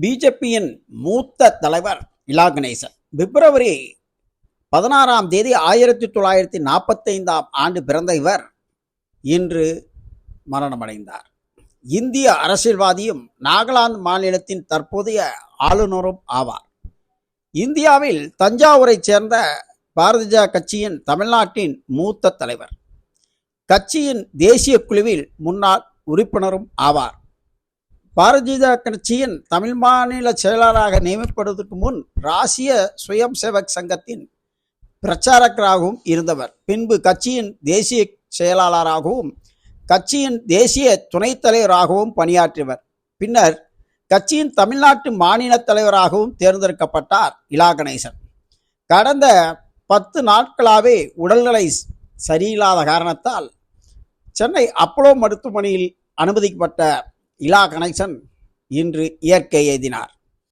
பிஜேபியின் மூத்த தலைவர் இலா கணேசன். பிப்ரவரி பதினாறாம் தேதி ஆயிரத்தி தொள்ளாயிரத்தி நாற்பத்தைந்தாம் ஆண்டு பிறந்த இவர் இன்று மரணமடைந்தார். இந்திய அரசியல்வாதியும் நாகாலாந்து மாநிலத்தின் தற்போதைய ஆளுநரும் ஆவார். இந்தியாவில் தஞ்சாவூரைச் சேர்ந்த பாரதிய கட்சியின் தமிழ்நாட்டின் மூத்த தலைவர். கட்சியின் தேசிய குழுவில் முன்னாள் உறுப்பினரும் ஆவார். பாரதிய கட்சியின் தமிழ் மாநில செயலாளராக நியமிக்கப்படுவதற்கு முன் ராசிய சுயம் சேவக் சங்கத்தின் பிரச்சாரகராகவும் இருந்தவர். பின்பு கட்சியின் தேசிய செயலாளராகவும் கட்சியின் தேசிய துணைத் தலைவராகவும் பணியாற்றியவர். பின்னர் கட்சியின் தமிழ்நாட்டு மாநில தலைவராகவும் தேர்ந்தெடுக்கப்பட்டார் இலா கணேசன். கடந்த பத்து நாட்களாகவே உடல்நிலை சரியில்லாத காரணத்தால் சென்னை அப்போலோ மருத்துவமனையில் அனுமதிக்கப்பட்ட இலா கணேசன் இன்று இயற்கை எய்தினார்.